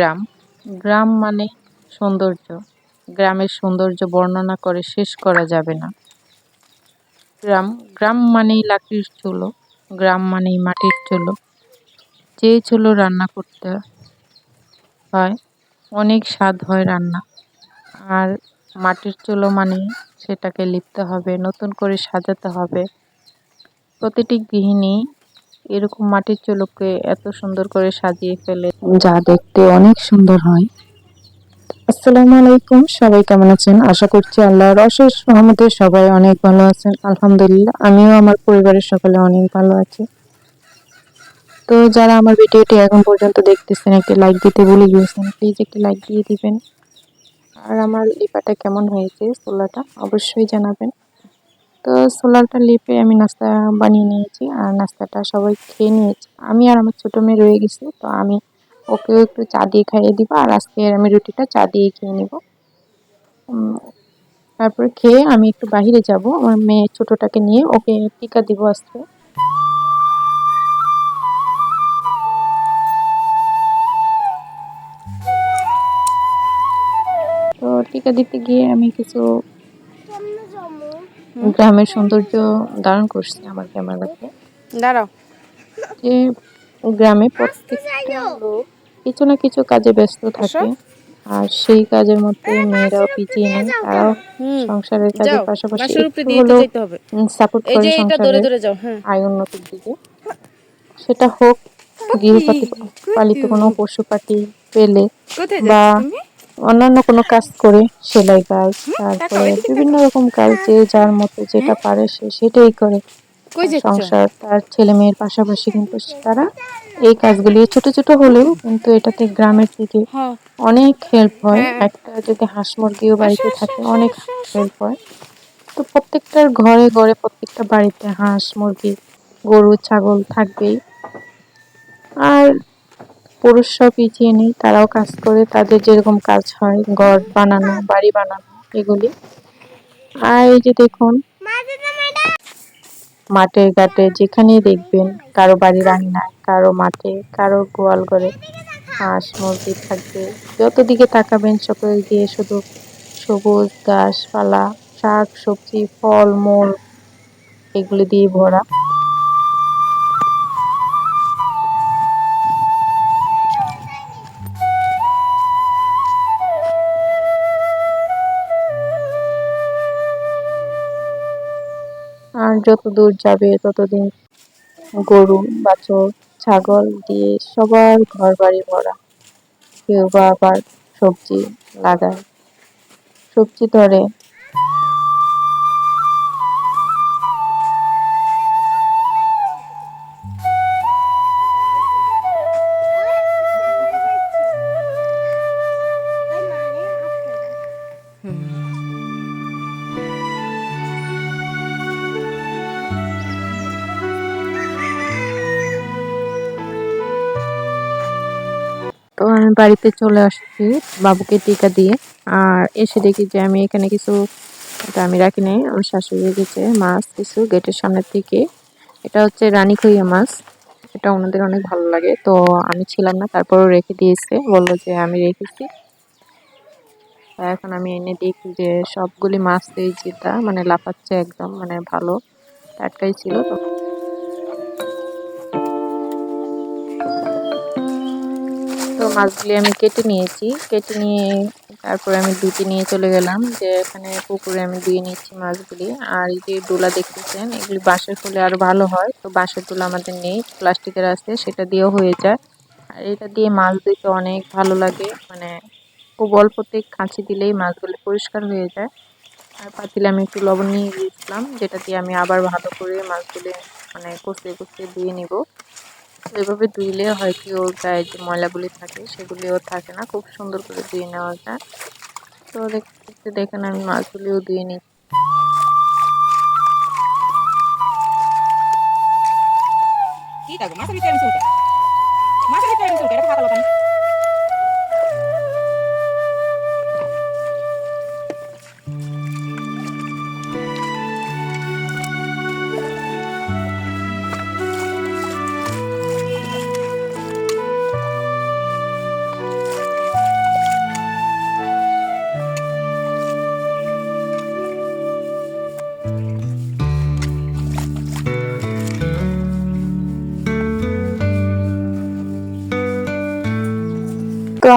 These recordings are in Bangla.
গ্রাম। গ্রাম মানে সৌন্দর্য। গ্রামের সৌন্দর্য বর্ণনা করে শেষ করা যাবে না। গ্রাম গ্রাম মানেই লাকড়ির চুলো, গ্রাম মানেই মাটির চুলো। যে চুলো রান্না করতে হয়, অনেক স্বাদ হয় রান্না। আর মাটির চুলো মানে সেটাকে লিপতে হবে, নতুন করে সাজাতে হবে। প্রতিটি গৃহিণী এরকম মাটির চুলোকে এত সুন্দর করে সাজিয়ে ফেলে। যা দেখতে অনেক সুন্দর হয়। আসসালামু আলাইকুম, সবাই কেমন আছেন? আশা করছি আল্লাহর অশেষ রহমতে সবাই অনেক ভালো আছেন। আলহামদুলিল্লাহ, আমিও আমার পরিবারের সকলে অনেক ভালো আছি। তো যারা আমার ভিডিওটি এখন পর্যন্ত দেখতেছেন, একটি লাইক দিতে ভুলে গিয়েছেন প্লিজ একটি লাইক দিয়ে দিবেন। আর আমার লিপাটা কেমন হয়েছে সোলাটা অবশ্যই জানাবেন। তো সোলারটা লিপে আমি নাস্তা বানিয়ে নিয়েছি আর নাস্তাটা সবাই খেয়ে নিয়েছি। আমি আর আমার ছোটো মেয়ে রয়ে গেছি, তো আমি ওকেও একটু চা দিয়ে খাইয়ে দিব আর আজকে আমি রুটিটা চা দিয়ে খেয়ে নিব। তারপরে খেয়ে আমি একটু বাহিরে যাব, আমার মেয়ে ছোটোটাকে নিয়ে ওকে টিকা দিব আজকে। তো টিকা দিতে গিয়ে আমি কিছু গ্রামের সৌন্দর্য ধারণ করছি আমার ক্যামেরাতে। দাঁড়াও। যে গ্রামে প্রত্যেকটা লোক কিছু না কিছু কাজে ব্যস্ত থাকে। আর সেই কাজের মধ্যে মেয়েরাও পিছিয়ে নেই তারাও সংসারের কাজের পাশাপাশি হবে। সাপোর্ট করে সংসারের হ্যাঁ। আয় উন্নতির দিকে। সেটা হোক গৃহপাতি পালিত কোনো পশু পাখি পেলে বা যাচ্ছ তুমি? অন্যান্য কোনো কাজ করে সেলাই কাজ তারপরে বিভিন্ন রকম কাজ যে যার মতো যেটা পারে সে সেটাই করে। সংসার তার ছেলে মেয়ের পাশাপাশি কিন্তু তারা এই কাজগুলি ছোট ছোট হলেও কিন্তু এটাতে গ্রামের দিকে হ্যাঁ। অনেক হেল্প হয়। হ্যাঁ। একটা যদি হাঁস মুরগিও বাড়িতে থাকে অনেক হেল্প হয়। তো প্রত্যেকটার ঘরে ঘরে প্রত্যেকটা বাড়িতে হাঁস মুরগি গরু ছাগল থাকবেই। পুরুষরা পিছিয়ে নেই তারাও কাজ করে, তাদের যেরকম কাজ হয়, ঘর বানানো, বাড়ি বানানো, এগুলি। আর এই যে দেখুন মাঠে ঘাটে যেখানেই দেখবেন কারও বাড়ির আঙিনায়, কারও মাঠে, কারও গোয়াল ঘরে হাঁস মুরগি থাকবে। যত দিকে তাকাবেন, সকল দিয়ে শুধু সবুজ গাছপালা, শাক, সবজি, ফল, মূল, এগুলি দিয়ে ভরা। যত দূর যাবে, ততদিন গরু, বাছর, ছাগল দিয়ে সবার ঘর বাড়ি ভরা। কেউ বা আবার সবজি লাগায়। সবজি ধরে আমি বাড়িতে চলে আসছি বাবুকে টিকা দিয়ে। আর এসে দেখি যে আমি এখানে কিছু, এটা আমি রাখি নাই, আমার শাশুড়ি রেখেছে মাছ কিছু গেটের সামনের থেকে এটা হচ্ছে রানী খইয়া মাছ, এটা ওনাদের অনেক ভালো লাগে। তো আমি ছিলাম না, তারপরও রেখে দিয়েছে, বলল যে আমি রেখেছি। এখন আমি এনে দেখি যে সবগুলি মাছ এই যেটা মানে লাফাচ্ছে একদম মানে ভালো, টাটকাই ছিল তো তো মাছগুলি আমি কেটে নিয়েছি। কেটে নিয়ে তারপরে আমি দুটি নিয়ে চলে গেলাম যে এখানে পুকুরে আমি ধুয়ে নিচ্ছি মাছগুলি। আর এই যে ডোলা দেখতেছেন, এগুলি বাঁশের ফুলে আরও ভালো হয়। তো বাঁশের ডোলা আমাদের নেই, প্লাস্টিকের আছে, সেটা দিয়েও হয়ে যায়। আর এটা দিয়ে মাছ ধুতে অনেক ভালো লাগে। মানে খুব অল্পতে কাঁচি দিলেই মাছগুলি পরিষ্কার হয়ে যায়। আর পাতিলে আমি একটু লবণ নিয়ে দিয়েছিলাম, যেটা দিয়ে আমি আবার ভালো করে মাছগুলি মানে কষিয়ে কষিয়ে ধুয়ে নিব। এভাবে ধুইলে হয় কি, ওর গায়ে যে ময়লাগুলি থাকে সেগুলিও থাকে না। খুব সুন্দর করে ধুয়ে নেওয়া যায়। তো দেখতে দেখেন, আমি মাছগুলিও ধুয়ে লোকানি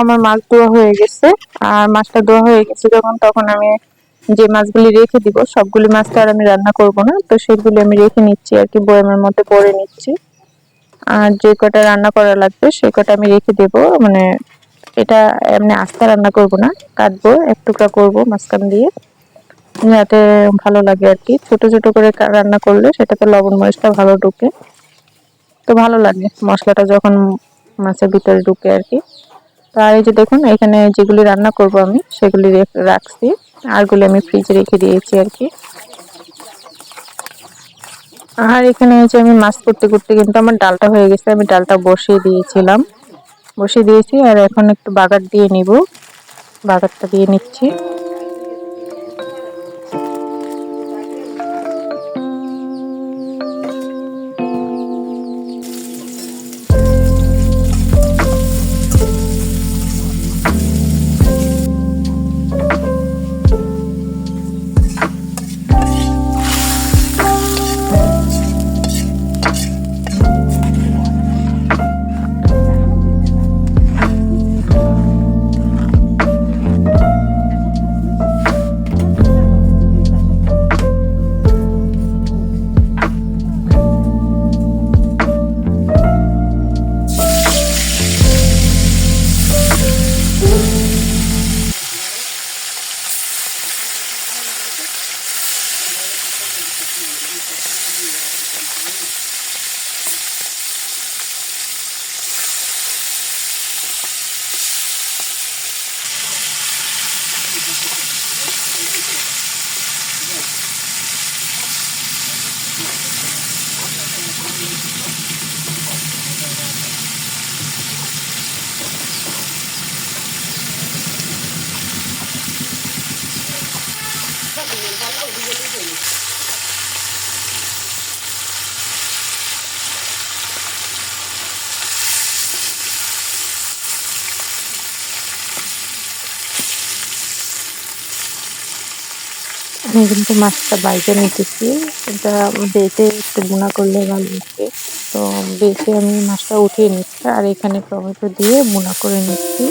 আমার মাছ ধোয়া হয়ে গেছে। আর মাছটা ধোয়া হয়ে গেছে যখন, তখন আমি যে মাছগুলি রেখে দিব, সবগুলি মাছ তো আর আমি রান্না করব না। তো সেগুলি আমি রেখে নিচ্ছি আর কি, বয়ামের মধ্যে পরে নিচ্ছি। আর যে কটা রান্না করা লাগবে সেই কটা আমি রেখে দেব। মানে এটা এমনি আস্তে রান্না করব না, কাটবো, এক টুকরা করব মাঝখান দিয়ে। যাতে ভালো লাগে আর কি। ছোট ছোট করে রান্না করলে সেটাতে লবণ মরিচটা ভালো ঢুকে। তো ভালো লাগে মশলাটা যখন মাছের ভিতরে ঢুকে আর কি। আর এই যে দেখুন, এখানে যেগুলি রান্না করব আমি, সেগুলি রেখ- রাখছি। আরগুলি আমি ফ্রিজে রেখে দিয়েছি আর কি। আর এখানে এই যে আমি মাছ করতে করতে কিন্তু আমার ডালটা হয়ে গেছে, আমি ডালটা বসিয়ে দিয়েছিলাম। বসিয়ে দিয়েছি, আর এখন একটু বাগার দিয়ে নিব। বাগারটা দিয়ে নিচ্ছি। 私もいるとは思うよ。আমি কিন্তু মাছটা বাইরে নিতেছি। এটা বেটে একটু বোনা করলে ভালো হচ্ছে তো বেটে আমি মাছটা উঠিয়ে নিচ্ছি আর এখানে টমেটো দিয়ে বোনা করে নিচ্ছি।